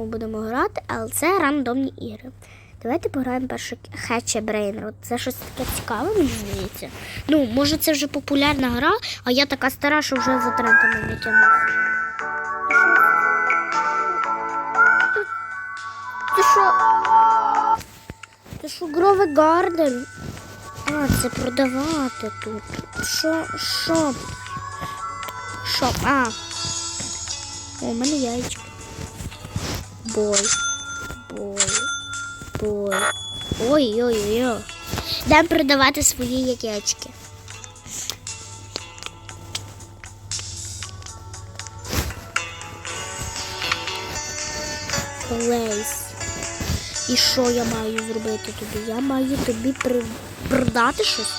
Ми будемо грати, але це рандомні ігри. Давайте пограємо перше Хетче Брейнрод. Це щось таке цікаве, мені здається. Ну, може, це вже популярна гра, а я така стара, що вже за трендами не тягну. Це що? Це що Грове Гарден? А, це продавати тут. Що? Шоп. Шоп. А. О, у мене яєчко. Бой. Бой. Бой. Ой-ой-ой. Дам продавати свої яєчки. Плейс. І що я маю зробити тобі? Я маю тобі при... продати щось?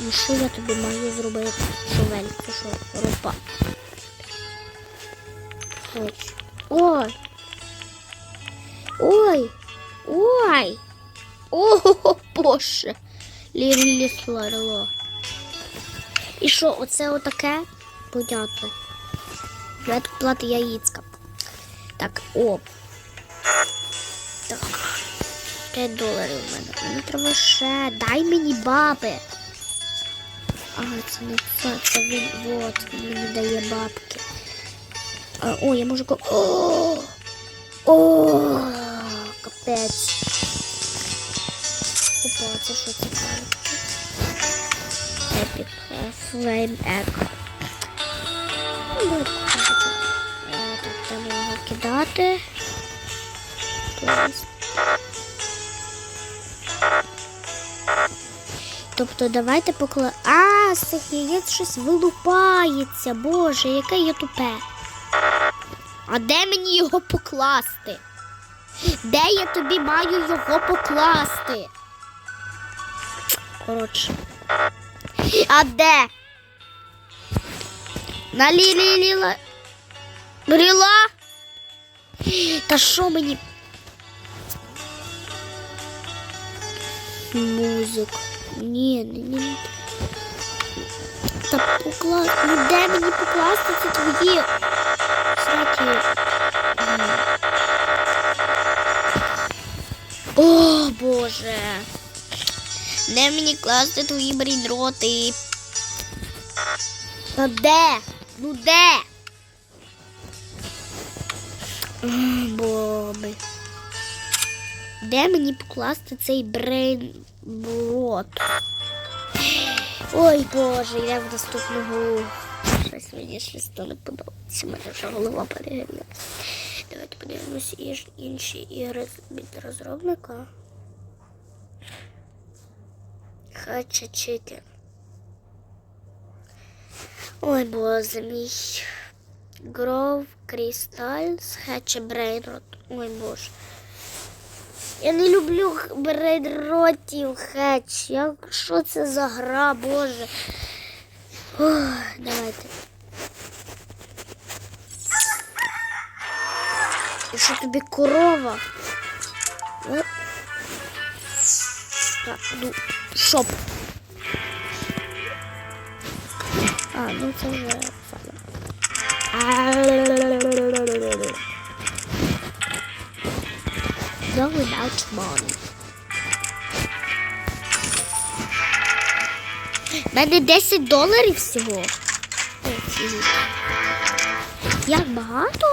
І що я тобі маю зробити? Шовель, це що? Ропа. Хоч. Ой. Ой. Ой. О, боже. Лірі сларло. І що, оце отаке? Понятно. Давайте плати яїцька. Так, о. Так. 5 доларів в мене. Мені треба ще. Дай мені баби. Ага, це не це, це він. Вот, він мені дає бабки. А, о, я можу ко. О! О! Капець. Опа, це що це картки? Epic е, Flame Egg. Ну, Так, там його кидати. Тобто давайте покла... А, з яєць щось вилупається. Боже, яке я тупе. А де мені його покласти? Де я тобі маю його покласти? Коротше. А де? На лілі ліла. Бріла? Та що мені? Музик. Ні, ні, ні. Та покласти. Ну де мені покласти ці твої всякі. О, Боже. Де мені класти твої брідроти? Та де? Ну де? Боби. Де мені покласти цей брейнброд? Ой Боже, я в наступну гру. Щось мені щось то не подобається. Мене вже голова перегріла. Давайте подивимось інші ігри від розробника. Хача Чикен. Ой, боже мій. Гров Крістальс, Хача Брейнрот. Ой, боже. Я не люблю брейнротів хеч. Я... Що це за гра, боже? Ох, давайте. І що тобі корова? Е? Так, ну, шоп. А, ну це вже файно. Go without money. У мене 10 доларів всього. Як багато?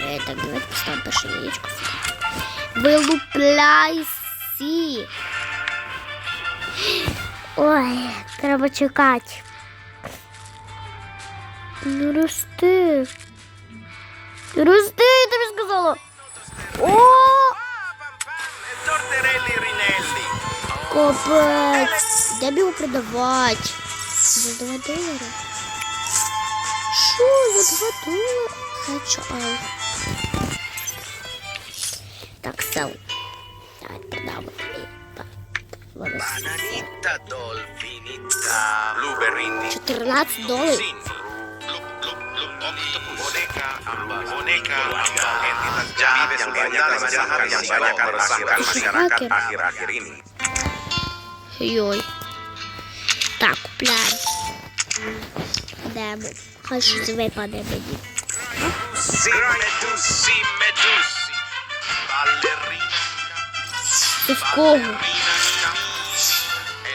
Е, так, давайте поставимо перше яєчко сюди. Ой, треба чекати. Ну рости. Рости, я тобі сказала. О, капець. Де б його продавати? За 2 долари? Що за 2 долари? Хочу ай. Так, сел. Давай воно Bananita dolfinita. Blueberry 14 доларів. Sin. Boneka ambas. Boneka ambas. Entitas ya vives legendarias masakan yang banyak meresahkan masyarakat Hacker. akhir-akhir ini. Йой. Так, купляємо. Йдемо. Хай щось випаде мені. Sì, Medusi, Medusi. Ballerina. Це в кого? È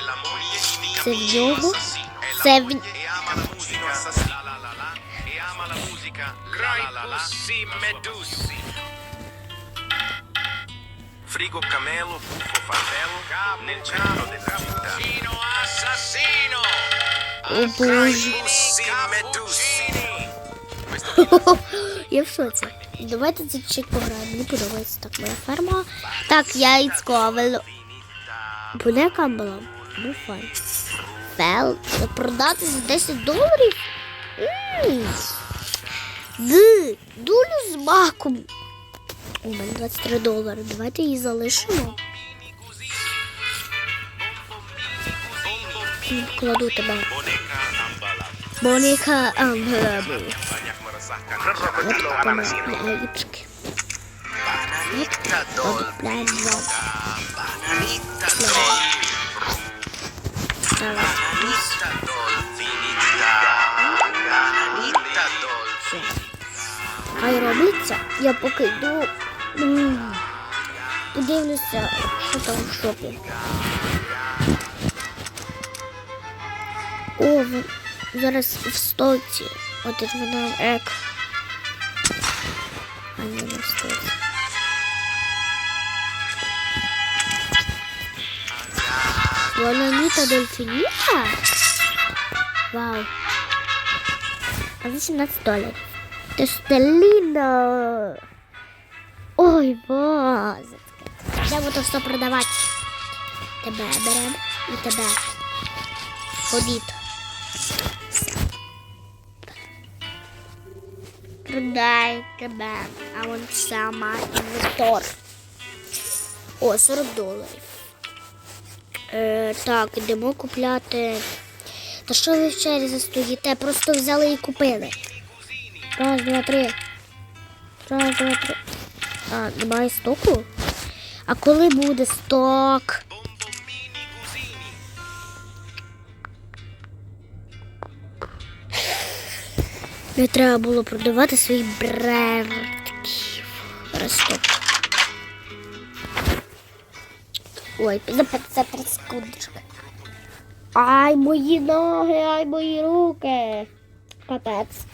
la moglie di Це в нього? Assassino. È la Це в... moglie e Frigo camelo, buffo fardello, nel centro della città. Assassino! О боже. Я в шоці. Давайте це чек пограємо. Мені подобається так моя ферма. Так, яйцко, але... Буде камбала? Ну файн. Фел. Продати за 10 доларів? М. Дулю з маком. У мене 23 долари. Давайте її залишимо. Кладу тебе. Boneka ambala. Моніка Амбрабу. Banyak. От вона, яєчки. Bananita От план Bananita Давай. Bananita Dolfinita. Bananita Все. Хай робиться. Я поки йду. М, Подивлюся, що там в шопі. О, в- зараз в стоці. От як вона ек. А не на стоці. Бананіта дольфініта? Вау. А 18 доларів. Тестеліна. Ой, боже. Йдемо то все продавати. Тебе беремо і тебе. Ходіть. Продай тебе. Want to sell my. О, 40 доларів. Е, так, йдемо купляти. Та що ви в черзі стоїте? Просто взяли і купили. Раз, два, три. Раз, два, три. А, немає стоку? А коли буде сток? Не треба було продавати свої брендки. Росток. Ой, 50 секундочка. Ай, мої ноги, ай, мої руки. Капець.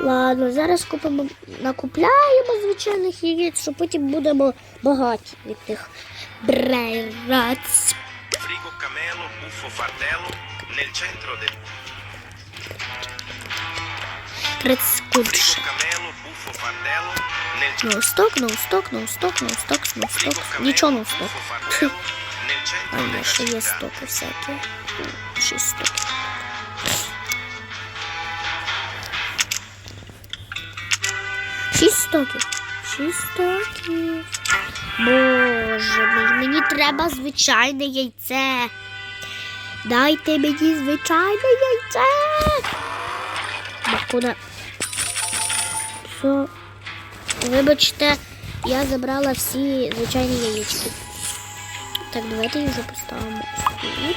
Ладно, зараз купимо, накупляємо звичайних яєць, що потім будемо багаті від тих брейрац. Del Тридцять frigo секунд. camelo, buffo fardello, nel Ноусток, ноусток, ноусток, ноусток, ноусток. Нічого ноусток. А ще є стоки всякі. Шість стоків. Шість стоків. Боже мій, мені треба звичайне яйце. Дайте мені звичайне яйце. Куди? Все. Вибачте, я забрала всі звичайні яєчки. Так, давайте їх вже поставимо ось тут.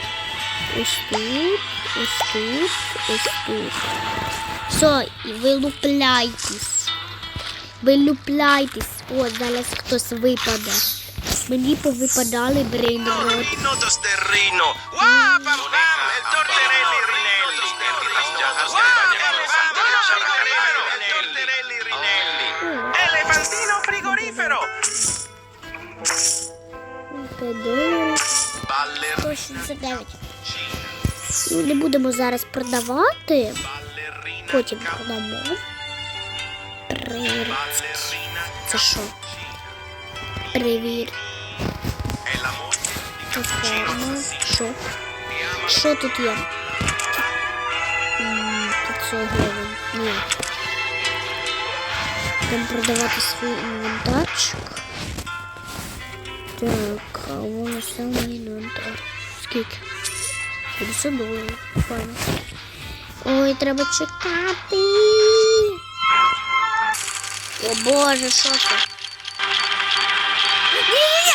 Ось тут, ось тут, ось тут. Все, і вилупляйтесь. Вилупляйтесь. О, зараз хтось випаде. Мені повипадали брейнрот. Frigorifero. Доларів Ballerina. 169. Ну, не будемо зараз продавати. Потім продамо. Привіт. Це що? Cappuccino ферма. assassino. Що? Що тут є? 500 гривень. Ні. Там продавати свій інвентарчик. Так, а воно все мій інвентар. Скільки? 50 доларів. Файно. Ой, треба чекати. О боже, що це? Ні-ні-ні!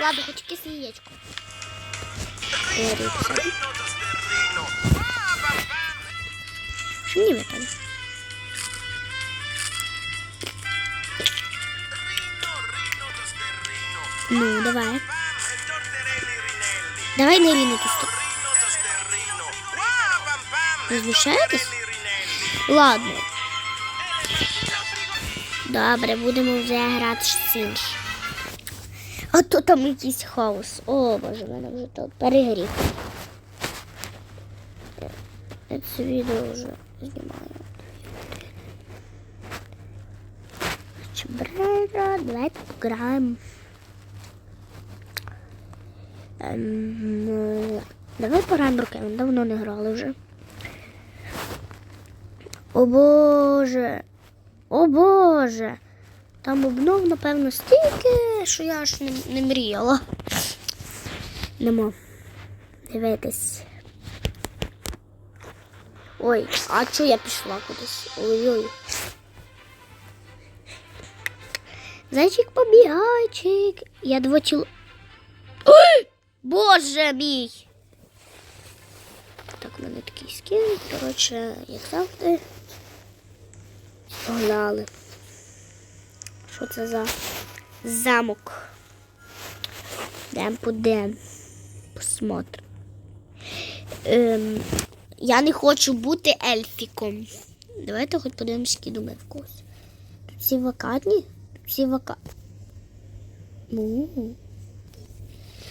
Ладно, хоч якесь яєчко. Горіться. Notos terrino. Wow, pam pam, Що мені випаде? Ну, давай. Давай на Ріну ту сторону. Ладно. Добре, будемо вже грати щось інше. А то там якийсь хаос. О, боже, мене вже тут перегрів. Я це відео вже знімаю. Чебрера, давайте пограємо. Ем, ну, давай пограємо руками, давно не грали вже. О Боже. О Боже. Там обнов, напевно, стільки, що я аж не, не мріяла. Нема. Дивитись. Ой, а чого я пішла кудись? Ой-ой. Зайчик побігайчик. Я двочіл. Ой! Боже мій! Так, в мене такий скін. Коротше, як завжди. Погнали. Що це за замок? Дем подем. Посмотрим. Ем, я не хочу бути ельфіком. Давайте хоч подивимось, які думає в когось. Тут всі вакантні? Тут всі вака. Ну.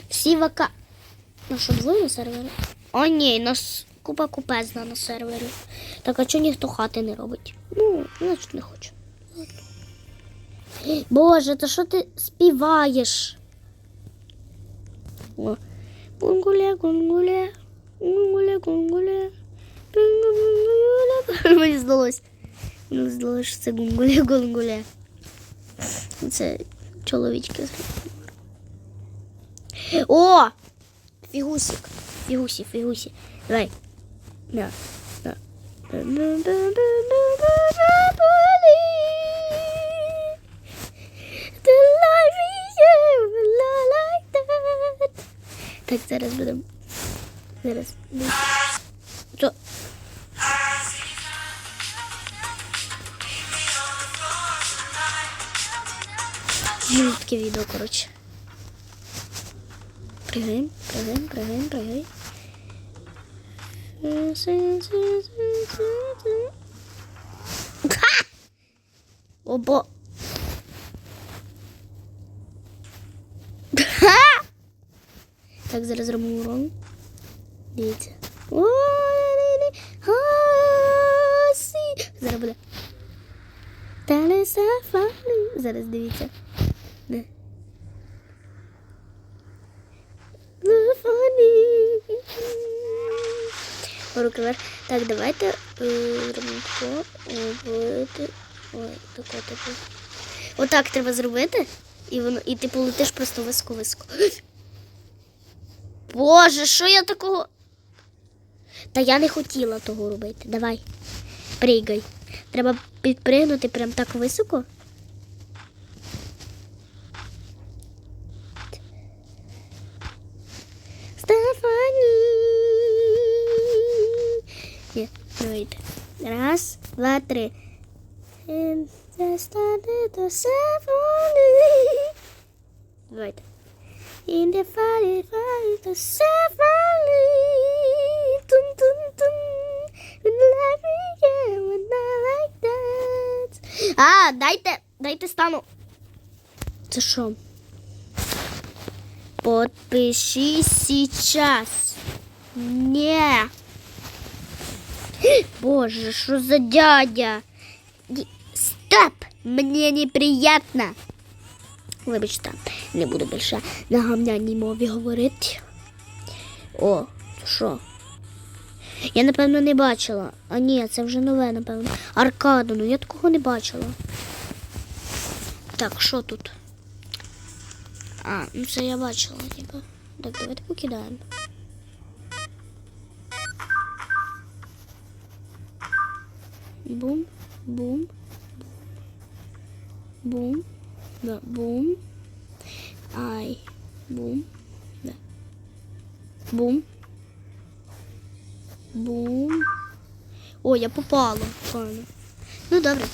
Всі вака. Ну що, двоє на сервері? О, ні, нас купа купезна на сервері. Так а чого ніхто хати не робить? Ну, значить не хочу. Боже, то що ти співаєш? О. Гунгуля, гунгуля, гунгуля, гунгуля. Гунгуля. Мені здалось. Мені здалось, що це гунгуля, гунгуля. Це чоловічки. О! Фігусик. Фігусі, фігусі. Давай. Like that. Так, зараз будемо. Зараз. Що? Таке відео, коротше. Пригаємо, пригаємо, пригаємо, пригаємо. Обо. Так, зараз зробимо урон. Дивіться. Зараз буде. Зараз дивіться. Де? Руки. Так, давайте е, робити. Ой, тако, тако. Отак треба зробити. І воно, і ти полетиш просто високо. Боже, що я такого? Та я не хотіла того робити. Давай. Пригай. Треба підпригнути прям так високо. Давайте. Раз, два, три. Started to Stephanie. Давайте. In the fire, fire, the Stephanie. Dun, dun, dun. When life began, when I like that. А, дайте, дайте стану. Це що? Подпишись сейчас. Не. Боже, что за дядя? Стоп! Мне неприятно. Вибачте, не буду більше на гамняній мові говорити. О, що? Я, напевно, не бачила. А ні, це вже нове, напевно. Аркаду, ну я такого не бачила. Так, що тут? А, ну це я бачила, типа. Так, давайте покидаємо. Bum, bum, bum, da, bum, ai, bum, da, bum, bum. Olha pro polo, mano. Não dá pra